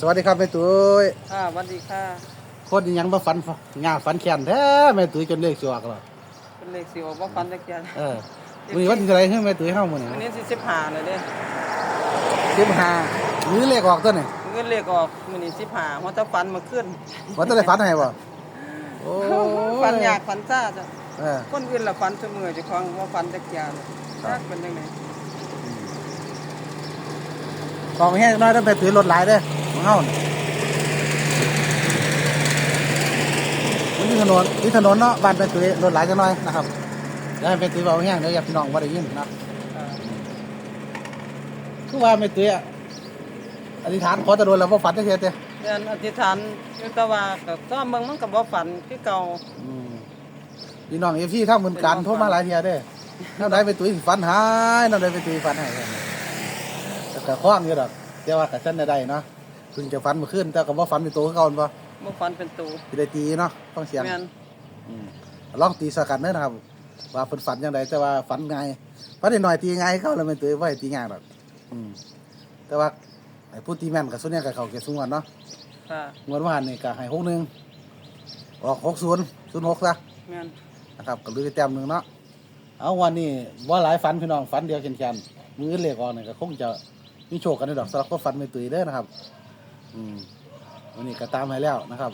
สวัสดีครับแม่ตุ้ยค่ะสวัสดีค่ะคนอิหยังมาฝันงาฝันแขนแท้แม่ตุ้ยจนเลขสิออกแล้วเป็นเลขสิว่าฟันตะเกียนเออมื้อนี้วันที่เท่าไหร่เฮ้ยแม่ตุ้ยเฮามื้อนี้วันนี้สิสิบห้าเลยเด้15หรือเลขออกตัวนี่เงินเลขออกมื้อนี้สิบห้าเพราะถ้าฟันมาขึ้นว่าจะได้ฝันให้บ่โอ้ยฟันอยากฟันซ่าจ้ะเออคนอื่นละฟันเสมอเจะคล้าของว่าฟันตะเกียนครับยากเป็นยังไงของแห้งน้อยต้องไปตุ้ยรถหลายเด้อของ เฮานี่มันมีถนนมีถนนเนาะบ้านไปตุ้ยรถหลายจังหน่อยนะครับแล้วให้ไปตุ้ยเบาแห้งเดี๋ยวอย่าพี่น้องบ่ได้ยินนะอ่าคือว่าแม่ตุ้ยอะอธิษฐานขอแตะโดนแล้วบ่ฝันจักเทื่อเด้อเดือนอธิษฐานอยู่แตะว่าก็ก็เมืองมันก็บ่ฝันคือเก่าอืมพี่น้องเอฟซีทำเหมือนกันโทรมาหลายเทียเด้อน้ำได้ไปตุ้ยฝันหายน้ำได้ไปตุ้ยฝันหายแต่ก็คล้องอยู่ดอกแต่ว่าแต่ฉันได้เนาะ เพิ่งจะฝันเมื่อคืนแต่ก็บ่ฝันเป็นตัวคือเก่าบ่บ่ฝันเป็นตูสิได้ตีเนาะฟังเสียงแม่นอืมลองตีสกัดเด้อนะครับว่าเพิ่นฝันจังไดแต่ว่าฝันไงายฝันได้หน่อยตีไงายเข้าแล้วแม่นตุ้ยบ่ให้ตีง่ายดอกอืมแต่ว่าไอ้ผู้ตีแม่นก็ส่วนใหญ่ก็เข้าเก็บสูงวันเนาะ ค่ะงวดว่านนี่ก็ให้61ออก60 06ซะแม่นนะครับก็เหลือแต้มหนึ่งเนาะเอาวันนี้ว่าหลายฝันพี่น้องฝันเดียวแข็งๆมือเล็กออกเนี่ยก็คงจะมีโชคกันในดอกสำหรับก็ฝันไม่ตุยเด้อนะครับ อืมวันนี้ก็ตามให้แล้วนะครับ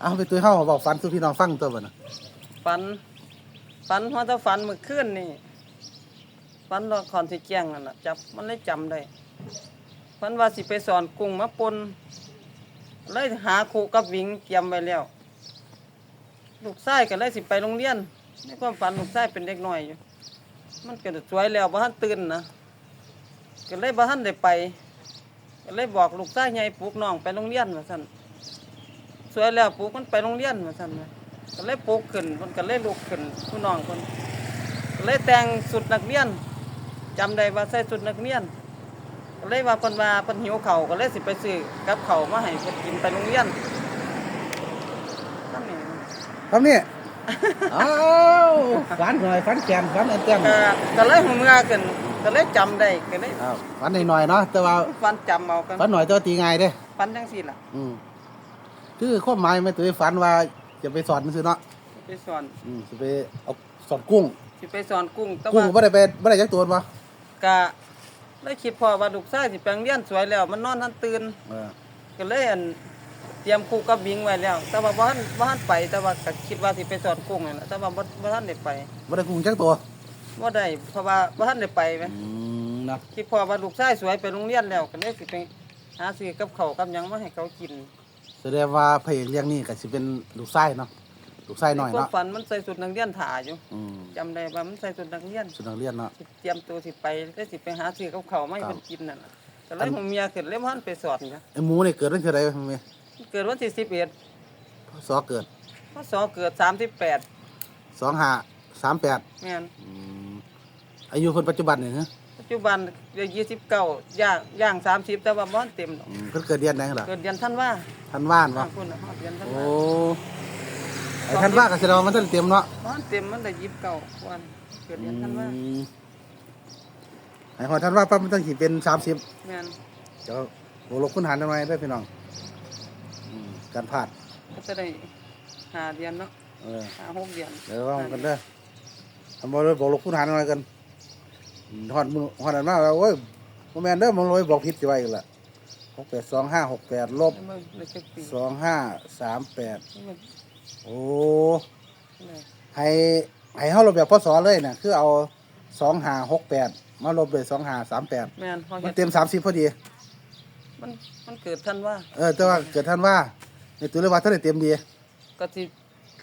เอาไปตุยเข้าบอกฝันสู่พี่น้องฟังตัวบ่นะฝันฝันเพราะถ้าฝันเมื่อคืนนี่ฝันตอนคอนสิแจ้งนั่นน่ะจับมันเลยจำได้ฝันว่าสิไปสอนกุ้งมาปนเลยหาครูกับวิงเตรียมไว้แล้ว ลูกชายก็เลยสิไปโรงเรียนในความฝันลูกชายเป็นเด็กน้อยอยู่ มันก็สวยแล้วบ่ทันตื่นนะก็เลยบ่ทันได้ไป ก็เลยบอกลูกชายใหญ่ปลูกน้องไปโรงเรียนว่าซั่นสวยแล้วปลูกมันไปโรงเรียนว่าซั่นนะก็เลยปลูกขึ้นมันก็เลยลุกขึ้นผู้น้องคนก็เลยแต่งสุดนักเรียนจำได้ว่าใส่สุดนักเรียนก็เลยว่าเพิ่นว่าเพิ่นหิวข้าวก็เลยสิไปซื้อกับข้าวมาให้เพิ่นกินไปโรงเรียนนั่นเองครับนี่ อ้าวฝันหน่อยฝันแขนฝันอันเต็ม ก็ก็เลยหัวเมื่อขึ้น ก็เลยจำได้ก็เลยอ้าวฝันหน่อยๆเนาะแต่ว่าฟันจำเอากันฝันหน่อยแต่ว่าตีง่ายเด้อฟันจังซี่ล่ะอืมคือความหมายไม่ตุยฝันว่าจะไปสอนซื่อๆเนาะไปสอนอืมจะไปเอาสอนกุ้ง สิไปสอนกุ้งแต่กุ้งว่าบ่ได้ไปบ่ได้จักตัวบ่ก็เลยคิดพอว่าลูกชายสิไปโรงเรียนสวยแล้ว มันนอนทันตื่นเออก็เลยอันเตรียมคู่กับบิงไว้แล้ว แต่ว่าบ่ทันบ่ทันไปแต่ว่าก็คิดว่าสิไปสอนกุ้งนั่นแหละแต่ว่าบ่บ่ทันได้ไปบ่ได้กุ้งจักตัว บ่ได้เพราะว่าบ่ทันได้ไปแหมอืมนะคิดพอว่าลูกชายสวยไปโรงเรียนแล้วก็เลยสิไปหาซื้อกับข้าวกับหยังมาให้เขากินแสดงว่าพระเอกเรื่องนี้ก็สิเป็นลูกชายเนาะลูกชายน้อยความเนาะฝันมันใส่ชุดนักเรียนถ่าอยู่อืมจำได้ว่ามันใส่ชุดนักเรียนสุนักเรียนเนาะ สิเตรียมตัวสิไปได้สิไปหาซื้อกับข้าวมาให้ครับเพิ่นกินนั่นน่ะก็เลยหูเมียขึ้นเลยบ่ทันไปสอนจ้ะไอ้หมูนี่เกิดวันที่ใดแม่เกิดวันที่11สอเกิดพศเกิด38 2538แม่นอืม อายุคนปัจจุบันนี่ฮะปัจจุบันเดือน29ย่างย่าง30แต่ว่าบ่ทันเต็มดอกอืมเพิ่นเกิดเดือนไหนล่ะเกิดเดือนธันวาทันว่านบ่อ่าพุ่นน่ะฮอดเดือนธันโอ้วาไอ้ทันว่าก็แสดงว่ามันทันเต็มเนาะบ่ทันเต็มมันได้29วันเกิดเดือนธันวาอืมไอ้ฮอดทันว่าปั๊บมันต้องสิเป็น30แม่นเดี๋ยวโบลกคุณหารทำไมได้อพี่น้องอืมการพลาดก็จะได้หาเดือนเนาะเออ หาหกเดือน เดี๋ยวว่ากันเด้อทำบอลบอกลกคุณหารทำไมกัน อืมฮอดมือฮอดอันมากแล้วโอ้ยโมแมนเด้อมึงเลยบอกผิดสิไว้กันละหกแปดสองห้าหกแปดลบเมื่อเลยจักปีสองห้าสามแปดเมื่อโอ้เลยให้ให้เขาลบแบบพศเลยนะคือเอาสองห้าหกแปดมาลบเลยสองห้าสามแปดแม่นพอมันเฮ็ดเต็มสามสิบพอดี มันมันเกิดทันว่าเออแต่ว่าเกิดท่านว่าในตัวเลขว่าท่านได้เต็มดีก็สิ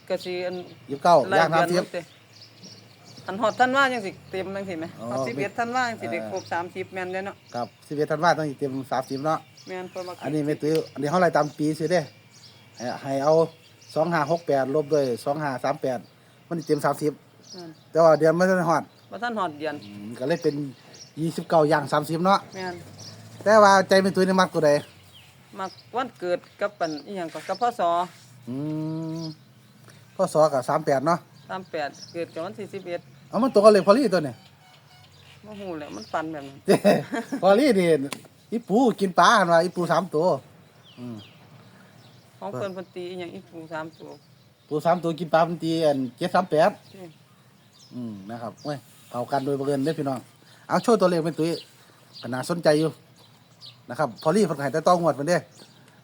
ก็สิอันยี่สิบเก้าไล่ย่างเดือนน้ำเทียบมันเต็ม อันฮอดทันว่าจังสิเต็มจังสิแหมอ๋อฮอด11ทันว่าจังสิได้เออ ครบ30แม่นเด้เนาะกับสิบเอ็ดธันวาต้องเต็มสามสิบเนาะแม่นเพราะว่าอันนี้ไม่ตื้ออันนี้เขาไล่ตามปีสิเด้ให้ให้เอาสองห้าหกแปดลบด้วยสองห้าสามแปดมันสิเต็มสามสิบแม่นแต่ว่าเดือนไม่ทันฮอดบ่ทันฮอดเดือนอืมก็เลยเป็นยี่สิบเก้าย่างสามสิบเนาะแม่นแต่ว่าใจไม่ตื้อนี่มักตัวใดมาวันเกิดกับปันอีหยังก็กับพศอืมก็สอกับสามแปดเนาะ 38เกิดกับวันที่11เอามันตกกันเลยพอลี่ตัวเนี่ยบ่ฮู้แหละมันฝันแบบนั้นเจ้พอลี่นี่อีปูกินปลาหันว่าอีปูสามตัวอืมของเพิ่นเพิ่นตีอหย่างอีปูสามตัวปูสามตัวกินปลาเป็นตีอันเจ็ดสามแปดนี่อืมนะครับเว้ยเอากันโดยบังเอิญได้อพี่น้องเอาโชว์ตัวเลขเป็นตุ้ยก็น่าสนใจอยู่นะครับพอลี่คนไห้แต่ต้องงวดมันเด้อ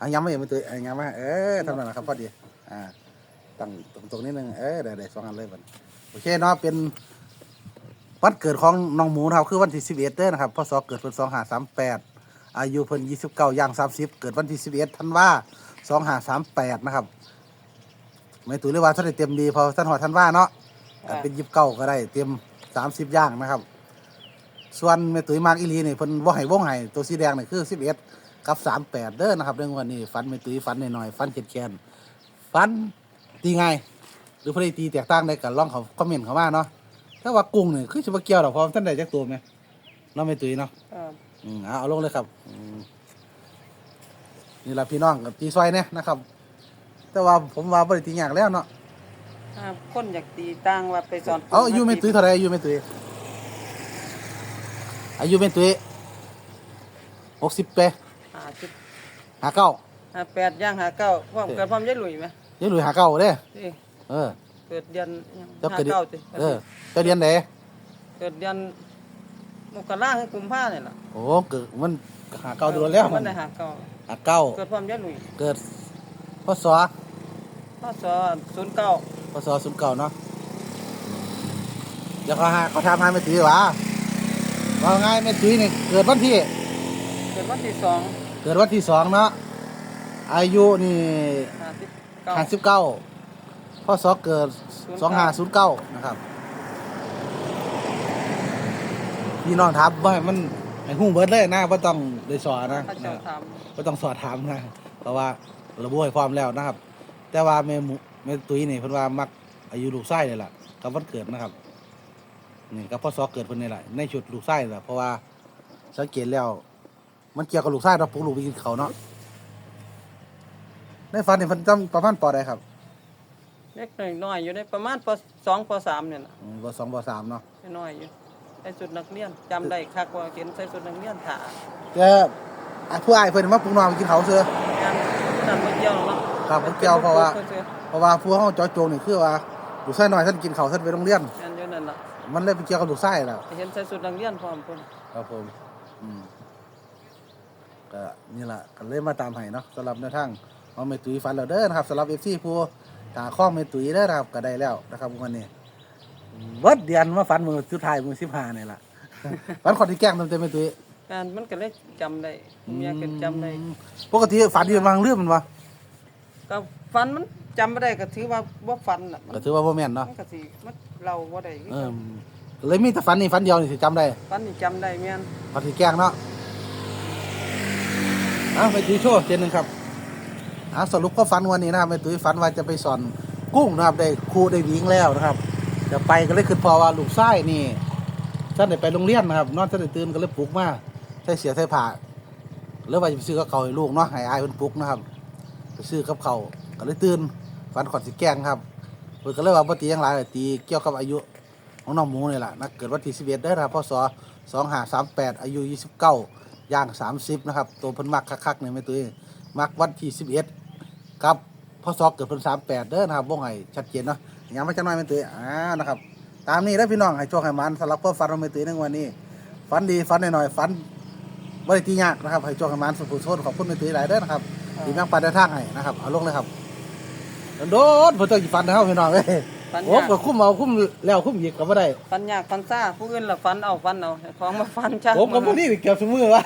อันย้ำไม่เป็นตุ้ยอันย้ำมาเออทำนั่นนะครับพอดีอ่า ตั้งตรงตรงๆนิดนึงเออได้ได้สองอันเลยมันโอเคเนาะเป็นวันเกิดของน้องหมูนะครับคือวันที่สิบเอ็ดเด้อนะครับพศเกิดเพิ่นสองห้าสามแปดอายุเพิ่นยี่สิบเก้าย่างสามสิบเกิดวันที่สิบเอ็ดธันวาสองห้าสามแปดนะครับไม่ตุ้ยเรียกว่าท่านได้เต็มดีพอท่านหอดท่านว่าเนาะอ่า เป็นยิบเก้าก็ได้เต็มสามสิบย่างนะครับ ส่วนแม่ตุ้ยมากอีหลีนี่เพิ่นบ่ให้วงให้ตัวสีแดงนี่คือสิบเอ็ดกับสามแปดเด้อนะครับเรื่องวันนี้ฟันแม่ตุ้ยฟันหน่อยๆฟันเจ็ดแคนฟัน ตีไงาย หรือเพลตีแตกต่างได้กันลองเขาคอมเมนต์เข้ามาเนาะถ้าว่ากุ้งนี่คือจะมาเกี่ยวดอกเพอท่านใดจักตัวไหมเน้องแม่ตุ้ยเนาะอ่าอืมเอาเอาลงเลยครับอืมนี่ละพี่น้องกับตีซอยเนี่ยนะครับ แต่ว่าผมว่าบริตียากแล้วเนาะอ่าคนอยากตีต่างว่าไปสอนเอาอายุแม่ตุ้ยเท่าไหรอายุแม่ตุ้ยอายุแม่ตุ้ยหกสิบเปห้าสิบหาเก้า ห้าแปดย่างห้าเก้าพร้อมเกิดพร้อมยายหลุยไหม เดี๋ยังหลุยหาเก้าเด้ที่เออ เกิดเดือนหยังเจ้าห้าเกิดเดือนเก้าติเออเจ้าเดือนไหนเกิดเดือนมกราคมกุมภาเนี่ยล่ะโอ้เกิดมันหาเก้าเดือนแล้วมันได้ห้าเก้าหาเก้าเกิดพร้อมยายหลุยเกิดพศพศศูนย์เก้าพศศูนย์เก้าเนาะเดี๋ยวเขาหาเขาทำให้แม่ตุ้ยวะว่าไงแม่ตุ้ยนี่เกิดวันที่ เกิดวันที่สองเกิดวันที่สองเนาะอายุนี่ห้าสิบเก้า ห้าสิบเก้าพศเกิดสองห้าศูนย์เก้านะครับพี่น้องทับว่าให้มันให้หุ้งเบิดเลยนะว่าต้องเลยสอนนะพระเจ้าถามก็ต้องสอดถามนะเพราะว่าระบุให้ความแล้วนะครับ แต่ว่าแม่หมูแม่ตุ้ยนี่เพิ่นว่ามักอายุลูกไส้เลยล่ะกับวันเกิดนะครับนี่กับพ่อซอเกิดเพิ่นนี่แหละในชุดลูกไส้แหละเพราะว่าสังเกตแล้ว มันเกี่ยวกับลูกไส้เราปลูกลูกไปกินเขาวเนาะ ในฝันนี่เพิ่นจำประมาณปอใดครับเล็กน้อยๆอยู่ในประมาณปสองปสามเนี่ยนะอืมปสองปสามเนาะน้อยๆอยู่ใส่ชุดนักเรียนจำได้คักว่าเห็นใส่ชุดนักเรียนถ่าแต่อะผู้อ้ายเพิ่นมาปลูกน้องไปกินเขาวเสือ งานนั่นมาเกี่ยวเนาะครับมันเกี่ยวเพราะว่าพิ่นซื้อเพราะว่าผู้เฮาเจอโจงนี่คือว่าลูกไส้น้อยท่านกินเขาวท่านไปโรงเรียน งานอยู่นั่นล่ะมันเลยไปเกี่ยวกับลูกไส้แล้ว เห็นใส่ชุดนักเรียนพร้อมเพิ่นครับผม อืมก็นี่แหละก็เลยมาตามให้เนาะสำหรับในวทาง เอาเมตุยฟันเราเด้อนะครับสำหรับเอฟซีผู้ตาข้องเมตุยเด้อนะครับก็ได้แล้วนะครับวันนี้เวัดเดือนมาฟันมือสุดท้ายมือสิบห้านี่แหละฟันคนที่แกล้งเต็มเต็มเมตุยงานมันก็เลยจำได้เมียก็จำได้ปกติฝันที่มันวางเรื่องมันวะก็ฟันมันจำบ่ได้ก็ถือว่าบ่ฟันน่ะมันก็ถือว่าโมแมนเนาะมันก็สิมันเราบ่ได้คือเอกัอนก็เลยมีแต่ฝันนี่ฝันเดียวนี่สิจำได้ฟันนี่จำได้แม่นฝันที่แกล้งเนาะเอาไปตุยโชว์เจนหนึ่งครับเอาสรุปก็ฝันวันนี้นะครับเมตุยฝันว่าจะไปสอนกุ้งนะครับได้ครูได้หญิงแล้วนะครับจะไปก็เลยคือพอว่าลูกไส้นี่ท่านได้ไปโรงเรียนนะครับนอนท่านได้ตื่นก็เลยปลุกมาใส่เสียใส่ผ้าหรือว่าจะไปซื้อกับเขาให้ลูกเนาะให้อายเพิ่นปลุกนะครับไปซื้อกับเขาก็เลยตื่นฝันขอดสิแกล้งครับเพิ่นก็เลยว่าบ่ตียังหลายตีเกี่ยวกับอายุของน้องหมูนี่แหละนะเกิดวันที่11เด้อนะครับพศ2538อายุ29ย่าง30นะครับตัวเพิ่นมักคักๆเนี่ยแม่ตุ้ยมักวันที่11 กับพศเกิดเพิ่น38เด้อนะครับบ่ให้ชัดเจนเนาะยังไม่จังน้อยเป็นตุ้ยอ่านะครับตามนี้แล้วพี่น้องให้โชคให้มันสำหรับความฝันของเป็นตุ้ยในวันนี้ฝันดีฝันหน่อยๆฝันบริตียากนะครับให้โชคให้มันสุขสุขขอบคุณเป็นตุ้ยหลายเด้อนะครับที่แม่งปันได้ทางให้นะครับเอาลงเลยครับโดนผมต้องฝันนะครับพี่น้องเอ้ยฟันโอ้ยากก็คุ้มเอาคุ้มแล้วคุ้มอีกก็บ่ได้ฟันยากฟันซ่าผู้อื่นละฟันเอาฟันเอาของมาฟันจ้าผมก็บ่นี่เกี่ยวสมือวะ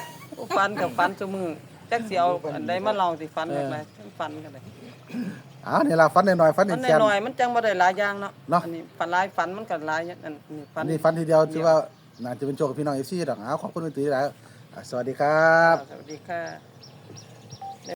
ฟันกับฟันซุมือ จักสิเอาอันใดมาเล่าสิฟันเออแบบไหนทั้งฟันกันเลยอ้าวนี่ล่ะฝันหน่อยๆฝันมันแขนน้อยๆมันจังบ่ได้หลายอย่างเนาะเนาะ อันนี้ฟันหลายฟันมันก็หลายอย่างอันนี้ฟัอันนนี้ฝันทีเดียวถือว่าน่าจะเป็นโชคกับพี่น้องเอฟซีดอกอ้าวขอบคุณเป็นตุ้ยหลายอ่าสวัสดีครับ สวัสดีค่ะ